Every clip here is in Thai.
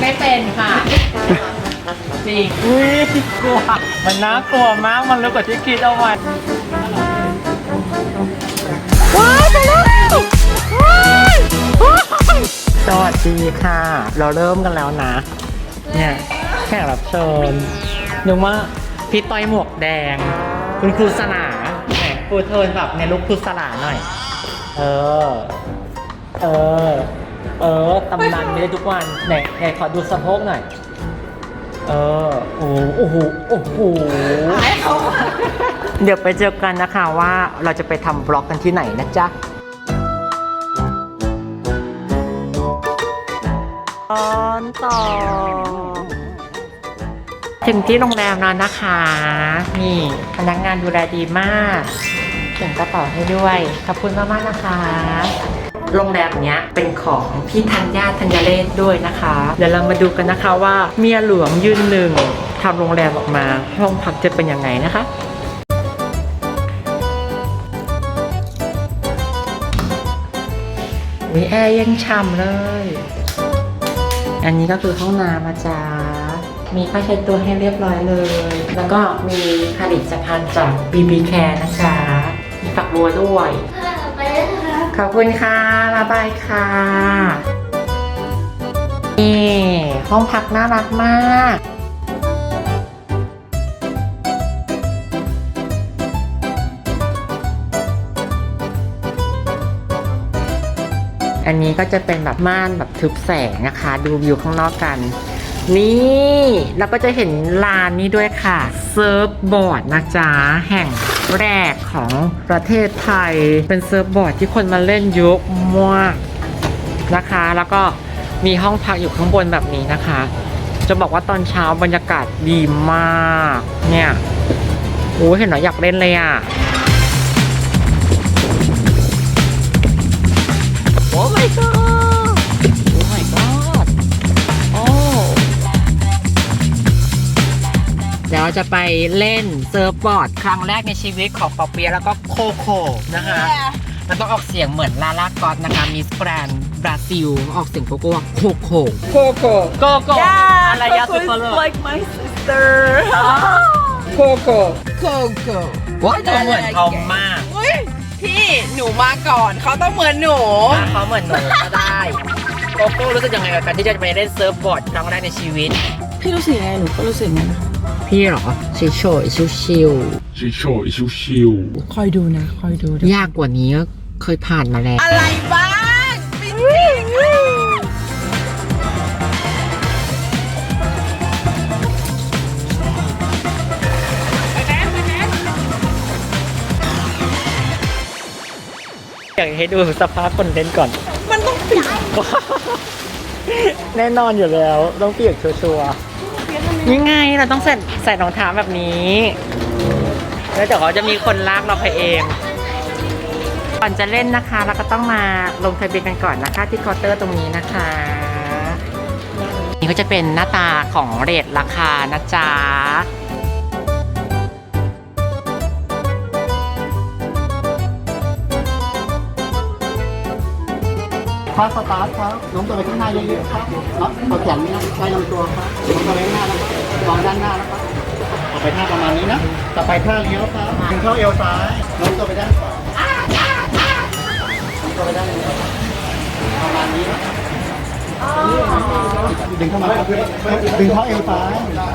ไม่เป็นค่ะจริงอุ้ยกลัว มันน่ากลัวมาก มันลึกกว่าที่คิดเอาไว้ว้ายไปแล้วว้ายว้ายสวัสดีค่ะ เราเริ่มกันแล้วนะ เนี่ยแขกรับเชิญนึกว่าพี่ต้อยหมวกแดง คุณครูสลาแหมครูเทิร์นแบบในลุคครูสลาหน่อย เออ เออ เออตำนานไม่ได้ทุกวันไหนไหนขอดูสะโพกหน่อย เออ โอ้โห โอ้โหโอ้โหเดี๋ยวไปเจอกันนะคะว่าเราจะไปทำบล็อกกันที่ไหนนะจ๊ะตอนต่อ ถึงที่โรงแรมแล้วนะคะ นี่พนักงานดูแลดีมากเขียนกระเป๋าให้ด้วย ขอบคุณมาก ๆ นะคะ โรงแรมเนี้ยเป็นของพี่ธัญญาธัญเรศด้วยนะคะ เดี๋ยวเรามาดูกันนะคะว่าเมียหลวงยืนหนึ่งทำโรงแรมออกมาห้องพักจะเป็นยังไงนะคะวิแอร์ยังฉ่ำเลย อันนี้ก็คือห้องน้ำนะจ๊ะมีผ้าเช็ดตัวให้เรียบร้อยเลย แล้วก็มีผลิตภัณฑ์จาก BB Care นะจ๊ะมีฝักบัวด้วย ขอบคุณค่ะบ๊ายบายค่ะนี่ห้องพักน่ารักมากอันนี้ก็จะเป็นแบบม่านแบบทึบแสงนะคะ ดูวิวข้างนอกกัน นี่แล้วก็จะเห็นลานนี้ด้วยค่ะ เซิร์ฟบอร์ดนะจ๊ะ แห่ง แรกของประเทศไทย เป็นเซิร์ฟบอร์ดที่คนมาเล่นเยอะมากนะคะ แล้วก็มีห้องพักอยู่ข้างบนแบบนี้นะคะ จะบอกว่าตอนเช้าบรรยากาศดีมาก เนี่ยโอ้เห็นหรออยากเล่นเลยอะ โอ้ my god เดี๋ยวเราจะไปเล่นเซิร์ฟบอร์ดครั้งแรกในชีวิตของปอเปียะแล้วก็โคโค่นะคะ มันต้องออกเสียงเหมือนลาลากอตนะคะมิสแกรนบราซิล ออกเสียงโกโก้ว่าโคโค่โคโค่โกโก้อะไรยาสุดเลย like my sister. โคโค่โคโค่ว้ายตัวเหมือนเขามากอุ้ยพี่หนูมาก่อนเขาต้องเหมือนหนูอะเขาเหมือนหนูก็ได้โกโก้รู้สึกยังไงกับการที่จะไปเล่นเซิร์ฟบอร์ดครั้งแรกในชีวิต พี่รู้สึกยังไงหนูก็รู้สึกงั้น พี่เหรอเฉยๆชิวชิวๆชิวๆคอยดูนะ คอยดูๆยากกว่านี้ก็เคยผ่านมาแล้ว อะไรบ้างจริงอยากให้ดูสภาพคนเล่นก่อน มันต้องปิดแน่นอนอยู่แล้ว ต้องเปียกชัวร์ๆ ยังไงเราต้องใส่ใส่รองเท้าแบบนี้ แล้วเดี๋ยวเขาจะมีคนลากเราไปเอง ก่อนจะเล่นนะคะเราก็ต้องมาลงทะเบียนกันก่อนนะคะ ที่เคาน์เตอร์ตรงนี้นะคะ นี่ก็จะเป็นหน้าตาของเรทราคานะจ๊ะ คอสตาร์ทครับน้องตัวไปข้างหน้าเยอะๆครับครับเอาแขนนี้นะใช้ลำตัวครับน้องตัวไปข้างหน้านะครับวางด้านหน้านะครับต่อไปท่าประมาณนี้นะต่อไปท่าเลี้ยวครับดึงเข้าเอวซ้ายน้องตัวไปด้านขวาน้องตัวไปด้านนี้ครับประมาณนี้นะดึงเข้ามาครับดึงเข้าเอวซ้าย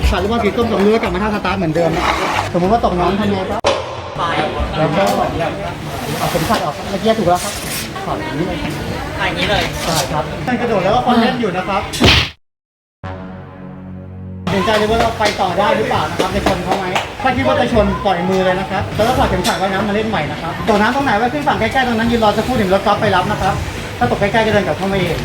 ขาลูกบอลสีส้มกับเรือกลับมาท่าสตาร์ทเหมือนเดิมนะสมมติว่าตกน้ำทำไงครับแล้วก็เอาเข็มขัดออกเมื่อกี้ถูกแล้วครับ ถอดอย่างนี้เลยครับอย่างนี้เลยใช่ครับการกระโดดแล้วก็คนเล่นอยู่นะครับเห็นใจเลยว่าเราไปต่อได้หรือเปล่านะครับจะชนเขาไหมถ้าคิดว่าจะชนปล่อยมือเลยนะครับแล้วก็ถอดเข็มขัดไว้น้ำมาเล่นใหม่นะครับตกน้ำตรงไหนไว้ขึ้นฝั่งใกล้ๆตรงนั้นยืนรอจะพูดถึงรถกอล์ฟไปรับนะครับถ้าตกใกล้ๆก็เดินกลับเข้ามาเอง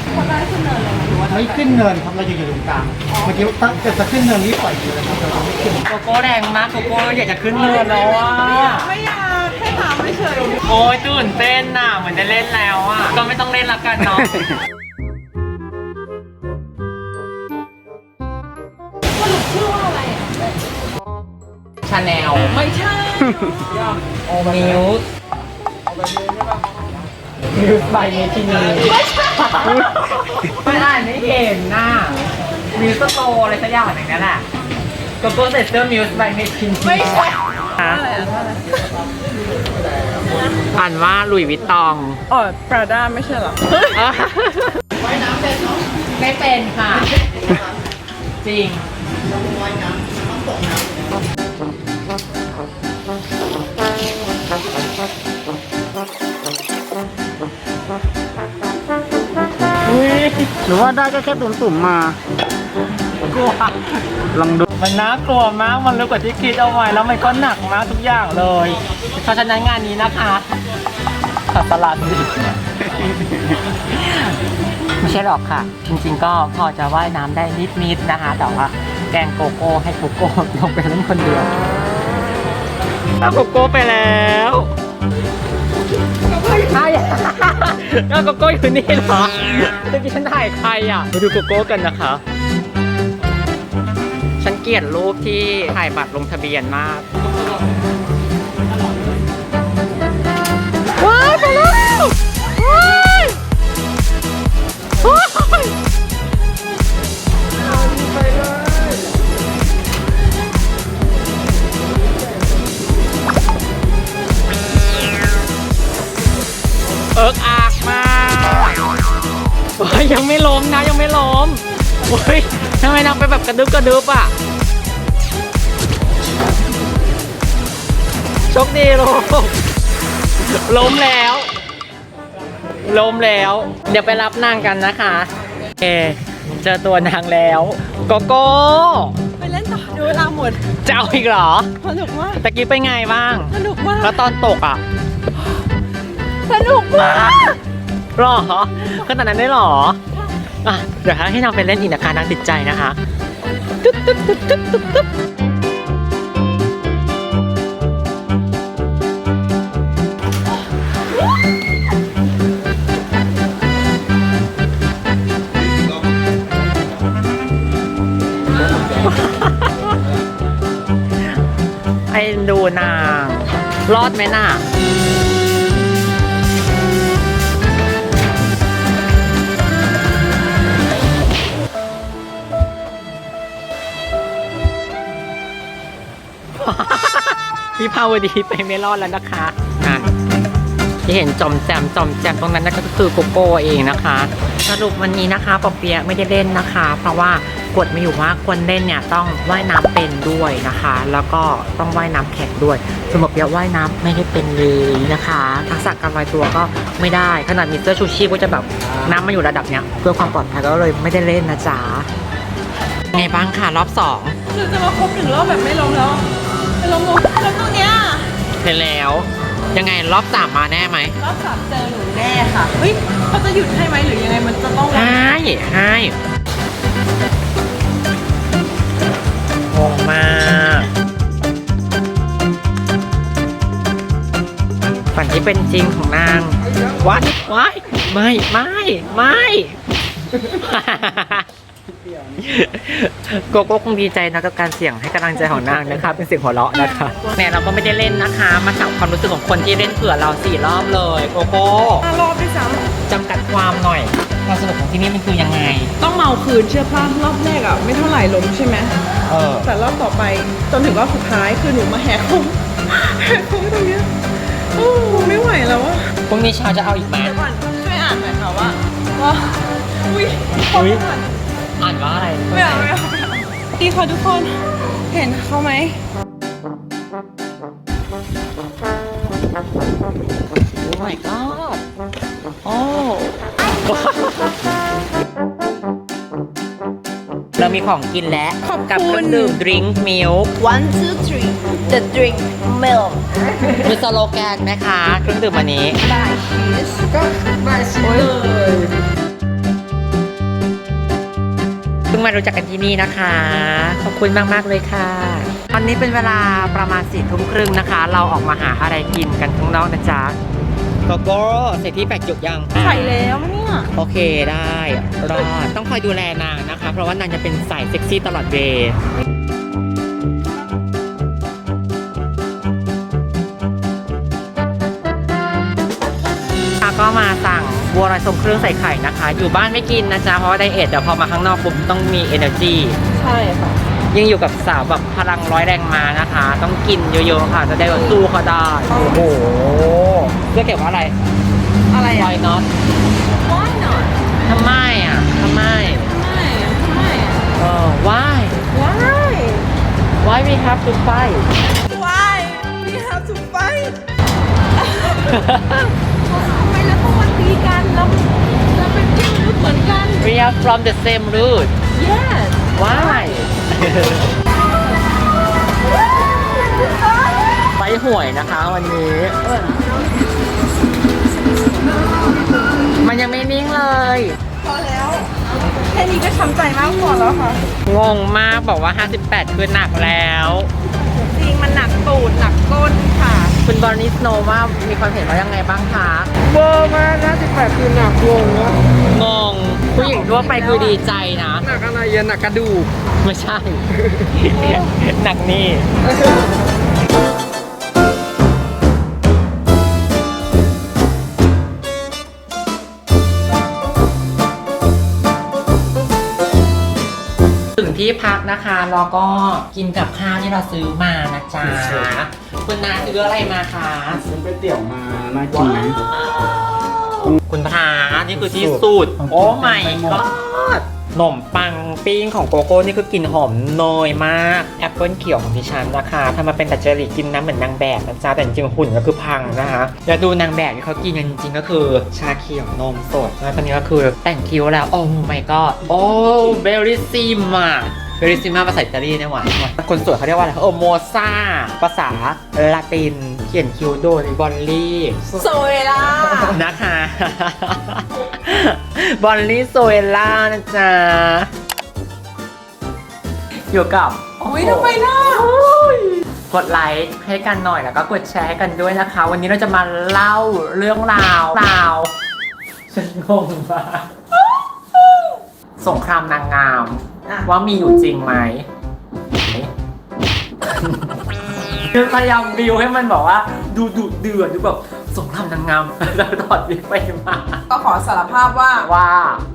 ไม่ขึ้นเนินครับเราจะอยู่ตรงกลางเมื่อกี้ถ้าเกิดจะขึ้นเนินนี่ปล่อยอยู่เลยครับเราไม่ขึ้นโกโก้แรงมากโกโก้อยากจะขึ้นเรือแล้วอะไม่อยาก โอ้ยตื่นเต้นน่ะเหมือนจะเล่นแล้วอะ ก็ไม่ต้องเล่นละกันเนาะชาแนลไม่ใช่โอมิวส์มิวส์บายเมทินีไม่อ่านไม่เห็นน่ะมิวส์โตอะไรสักอย่างอย่างนั้นแหละโกโก้ใส่เสื้อมิวส์ใบเมทินไม่ใช่อ่านว่าลุยวิตตองอ๋อปราด้าไม่ใช่เหรอ ไม่เป็นค่ะ จริง หรือว่าได้ก็แค่ตุ่มๆมากลัว ลองดู มันน่ากลัวมาก มันเร็วกว่าที่คิดเอาไว้แล้วมันก็หนักมากทุกอย่างเลย เพราะฉะนั้นงานนี้นะคะขัดสลัดสิไม่ใช่หรอกค่ะ จริงๆ ก็พอจะว่ายน้ำได้นิดๆนะคะ แต่ว่าแกงโกโก้ให้โกโก้ลงไปเล่นคนเดียวเอาโกโก้ไปแล้วใช่แล้วโกโก้อยู่นี่เหรอเมื่อกี้ฉันถ่ายใครอะมาดูโกโก้กันนะคะ ฉันเกลียดรูปที่ถ่ายบัตรลงทะเบียนมาก โอ้ยทำไมนางไปแบบกระดึบกระดึบอะโชคดีลูกล้มแล้ว ล้มแล้ว เดี๋ยวไปรับนางกันนะคะเอเจอตัวนางแล้วโกโก้ไปเล่นต่อดูเวลาหมดจะเอาอีกเหรอ สนุกมากตะกี้ไปนไงบ้าง สนุกมาก แล้วตอนตกอะ สนุกมากหรอขนาดนั้นได้หรอ อะเดี๋ยวให้นางไปเล่นอีกนะคะนางติดใจนะคะตึ๊ดตึ๊ดตึ๊ดตึ๊ดตึ๊ดตึ๊ดไอ้ดูนางรอดไหมน่ะ ภาวดีไปไม่รอดแล้วนะคะอะที่เห็นจอมแจมจอมแจมตรงนั้นนั่นก็คือโกโก้เองนะคะ สรุปวันนี้นะคะปอเปียะไม่ได้เล่นนะคะ เพราะว่ากฎมาอยู่ว่าคนเล่นเนี่ยต้องว่ายน้ำเป็นด้วยนะคะ แล้วก็ต้องว่ายน้ำแข็งด้วยสมมติเปียะว่ายน้ำไม่ได้เป็นเลยนะคะ ทักษะการลอยตัวก็ไม่ได้ขนาดมีเสื้อชูชีพก็จะแบบน้ำมาอยู่ระดับเนี้ยเพื่อความปลอดภัยก็เลยไม่ได้เล่นนะจ๊ะไงบ้างค่ะรอบสองคือจะมาครบถึงรอบแบบไม่ล้มแล้ว ล้มลงแล้วตรงเนี้ยเสร็จแล้ว ยังไงรอบสามมาแน่ไหมรอบสามเจอหนูแน่ค่ะ เฮ้ยเขาจะหยุดให้ไหมหรือยังไงมันจะต้องให้ให้งงมากฝันที่เป็นจริงของนางวัดว้ายไม่ ไม่ ไม่ โกโก้คงดีใจนะกับการเสี่ยงให้กำลังใจของนางนะคะเป็นเสียงหัวเราะนะคะเนี่ยเราก็ไม่ได้เล่นนะคะ มาถามความรู้สึกของคนที่เล่นเผื่อเราสี่รอบเลยโกโก้ห้ารอบด้วยซ้จำกัดความหน่อยความสนุกของที่นี่มันคือยังไงำต้องเมาคืนเชื่อป่ะรอบแรกอะไม่เท่าไหร่ล้มใช่ไหมเออ แต่รอบต่อไปจนถึงรอบสุดท้ายคือหนูมาแหกโค้งแหกโค้งตรงเนี้ยโอ้ไม่ไหวแล้วอะพรุ่งนี้เช้าจะเอาอีกไหม เดี๋ยวก่อนช่วยอ่านหน่อยค่ะว่าว่าอุ้ยอุ๊ยอ่าน อ่านว่าอะไรไม่เอาไม่เอาไม่เอาดีค่ะทุกคนเห็นเขาไหมโอ้ my god โอ้เรามีของกินแล้วขอบกับเคคุรื่อณงดื่มดริงก์มิล one two three the drink milk มีสโลแกนไหมคะ เครื่องดื่มอันนี้ by cheese ก็ by cheese เลย พิ่งมารู้จักกันที่นี่นะคะ ขอบคุณมากๆเลยค่ะ ตอนนี้เป็นเวลาประมาณสี่ทุ่มครึ่งนะคะ เราออกมาหาอะไรกินกันข้างนอกนะจ๊ะโกโก้เสร็จที่แปกจุกยังใส่แล้วเนี่ย โอเคได้รอดต้องคอยดูแลนางนะคะ เพราะว่านางจะเป็นสายเซ็กซี่ตลอดเวย์ก็มาสั่ง บัวลอยทรงเครื่องใส่ไข่นะคะ อยู่บ้านไม่กินนะจ๊ะ เพราะว่าไดเอทแต่พอมาข้างนอกปุ๊บต้องมี energy ใช่ค่ะยิ่งอยู่กับสาวแบบพลังร้อยแรงมานะคะ ต้องกินเยอะๆค่ะ จะได้แบบสู้เขาได้ โอ้โหเพื่อเก็บว่าอะไรอะไรวอะอยน็อต why not ทำไมอะทำไมไม่ทำไมอะเออ why why why we have to fight why we have to fight ทำไมเราต้องมาตีกัน เราเราเป็นพี่มนุษย์เหมือนกัน we are from the same root yes why ไปหวยนะคะวันนี้ มันยังไม่นิ่งเลย พอแล้ว แค่นี้ก็ช้ำใจมากพอแล้วค่ะ งงมากบอกว่า 58 คือหนักแล้ว จริงมันหนักตูดหนักก้นค่ะ คุณบอลนิสโนว่ามีความเห็นว่ายังไงบ้างคะเบอร์มานะ18คือหนักวงนะงงผู้หญิงทั่วไปคือดีใจนะ หนักอะไรอะหนักกระดูกไม่ใช่ หนักนี่ถึงที่พักนะคะแล้วก็กินกับข้าวที่เราซื้อมานะจ๊ะ คุณนาซื้ออะไรมาคะซื้อก๋วยเตี๋ยวมาน่ากินไหมคุณพานี่คือที่สุด โอ้ไม่ก็ขนมปังปิ้งของโกโก้นี่คือกลิ่นหอมเนยมากแอปเปิลเขียวของดิฉันนะคะทำมาเป็นดัจจริตกินน้ำเหมือนนางแบบนะจ๊ะแต่จริงๆหุ่นก็คือพังนะคะแล้วดูนางแบบที่เขากินกันจริงๆก็คือ ชาเขียวนมสดแล้วตอนนี้ก็คือแต่งคิ้วแล้ว โอ้ my god โอ้เบลลิซิมอะ เบลลิซิมาภาษาอิตาลีเนี่ยหวานคนสวยเขาเรียกว่าอะไรโอโมซาภาษาละติน เขียนคิ้วโดยบอลลี่ โซเวล่านะคะ บอลลี่โซเอล่านะจ๊ะอยู่กับอุ้ยทำไมน่ากดไลค์ให้กันหน่อยแล้วก็กดแชร์ให้กันด้วยนะคะ วันนี้เราจะมาเล่าเรื่องราวราวฉันงงมากสงครามนางงาม อะ ว่ามีอยู่จริงไหมคือพยายามบิวให้มันบอกว่า ดูดุเดือดดูแบบ สงครามนางงาม แล้วถอดวิกไปมาก็ขอสารภาพว่า ว่า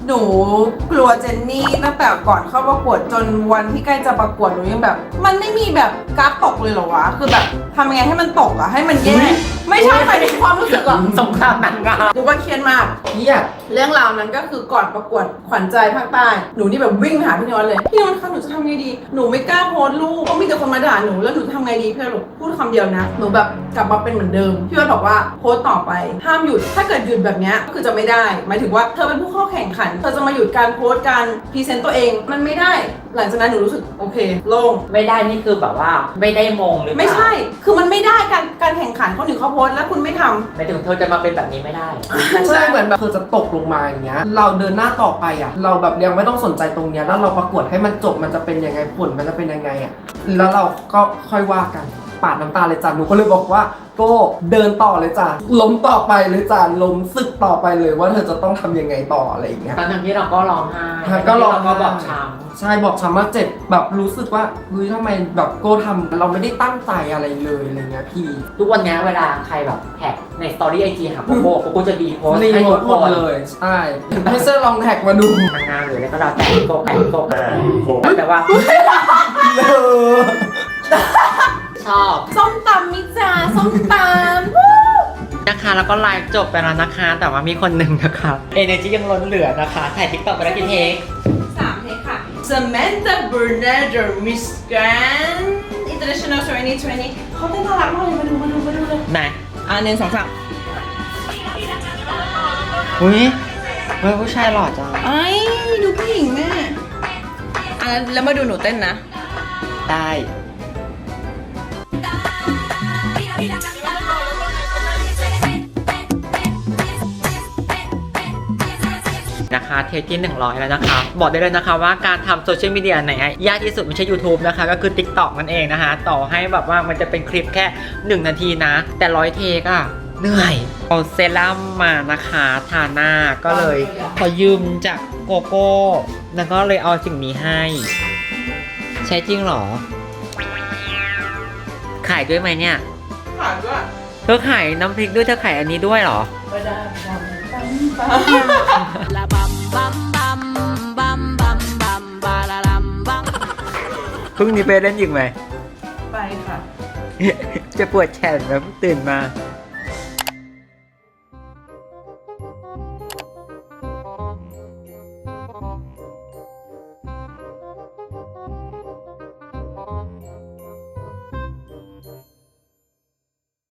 หนูกลัวเจนนี่ตั้งแต่ก่อนเข้าประกวดจนวันที่ใกล้จะประกวดหนูยังแบบ มันไม่มีแบบกราฟตกเลยเหรอวะ คือแบบทำยังไงให้มันตกอะให้มันแย่ ไม่ใช่หมายถึงความรู้สึกอะสงครามนางงามหนูว่าเครียดมากเครียดเรื่องราวนั้นก็คือก่อนประกวดขวัญใจภาคใต้หนูนี่แบบวิ่งหาพี่นวัดเลยพี่นวัดคะหนูจะทำไงดี หนูไม่กล้าโพสต์รูปก็มีแต่คนมาด่าหนูแล้วหนูจะทำไงดีพี่นวัดบอกพูดคำเดียวนะ หนูแบบกลับมาเป็นเหมือนเดิมพี่นวัดบอกว่าโพสต์ต่อไป ห้ามหยุด ถ้าเกิดหยุดแบบเนี้ยก็คือจะไม่ได้ หมายถึงว่าเธอเป็นผู้เข้าแข่งขัน เธอจะมาหยุดการโพสต์การพรีเซนต์ตัวเอง มันไม่ได้ หลังจากนั้นหนูรู้สึกโอเค โล่ง ไม่ได้นี่คือแบบว่าไม่ได้มงหรือเปล่าไม่ใช่ คือมันไม่ได้การการแข่งขันคนอื่นเขาโพสต์แล้วคุณไม่ทำหมายถึงเธอจะมาเป็นแบบนี้ไม่ได้ใช่เหมือนแบบเธอจะตกลงมาอย่างเงี้ย เราเดินหน้าต่อไปอะ เราแบบยังไม่ต้องสนใจตรงเนี้ยแล้วเราประกวดให้มันจบมันจะเป็นยังไงผลมันจะเป็นยังไงอะ แล้วเราก็ค่อยว่ากัน ปาดน้ำตาเลยจ้ะหนูก็เลยบอกว่าโก็เดินต่อเลยจ้ะล้มต่อไปเลยจ้ะล้มศึกต่อไปเลยว่าเธอจะต้องทำยังไงต่ออะไรอย่างเงี้ย ตอนนั้นที่เราก็ร้องไห้ค่ะก็ร้องไห้ก็บอกช้ใช่บอกช้ำว่าเจ็บแบบรู้สึกว่าเฮ้ยทำไมแบบโก้ทำเราไม่ได้ตั้งใจอะไรเลยอะไรเงี้ยพี่ำทุกวันนี้เวลาใครแบบแท็กในสตอรี่ไอจีหาโกโก้โกโก้จะดีโพสต์รีให้โมทุทกหคมดนเลยใช่ให้เสื้อลองแท็กมาดูนางงามหรืออะไรก็แล้วแต่โกแต่โกแต่ว่า ชอบ ส้มตำมิจาส้มตำนะคะ แล้วก็ไลฟ์จบไปแล้วนะคะ แต่ว่ามีคนหนึ่งนะคะเอเนจียังล้นเหลือนะคะถ่ายทิกตอกไปแล้วกี่เทคสามเทคค่ะ Samantha Bernardo Miss Grand International 2020เขาเต้นน่ารักมากเลยมาดูมาดูมาดูเลยไหนอ่าหนึ่งสองสามอุ้ยเฮ้ยผู้ชายหล่อจังไอ้ยดูผู้หญิงแม่อะแล้วมาดูหนูเต้นนะ ได้ นะคะเทปที่ 100 แล้วนะคะ บอกได้เลยนะคะว่าการทำโซเชียลมีเดียไหนอะยากที่สุดไม่ใช่ YouTube นะคะ ก็คือ TikTok นั่นเองนะคะ ต่อให้แบบว่ามันจะเป็นคลิปแค่ 1 นาทีนะ แต่ร้อยเทกอะเหนื่อยเอาเซรั่มมานะคะทาหน้าก็เลยขอยืมจากโกโก้แล้วก็เลยเอาสิ่งนี้ให้ ใช้จริงเหรอ ขายด้วยไหมเนี่ยผ่านด้วยเธอขายน้ำพริกด้วยเธอขายอันนี้ด้วยเหรอไม่ได้ พรุ่งนี้ไปเล่นอีกไหมไปค่ะ จะปวดแขนแล้วตื่นมา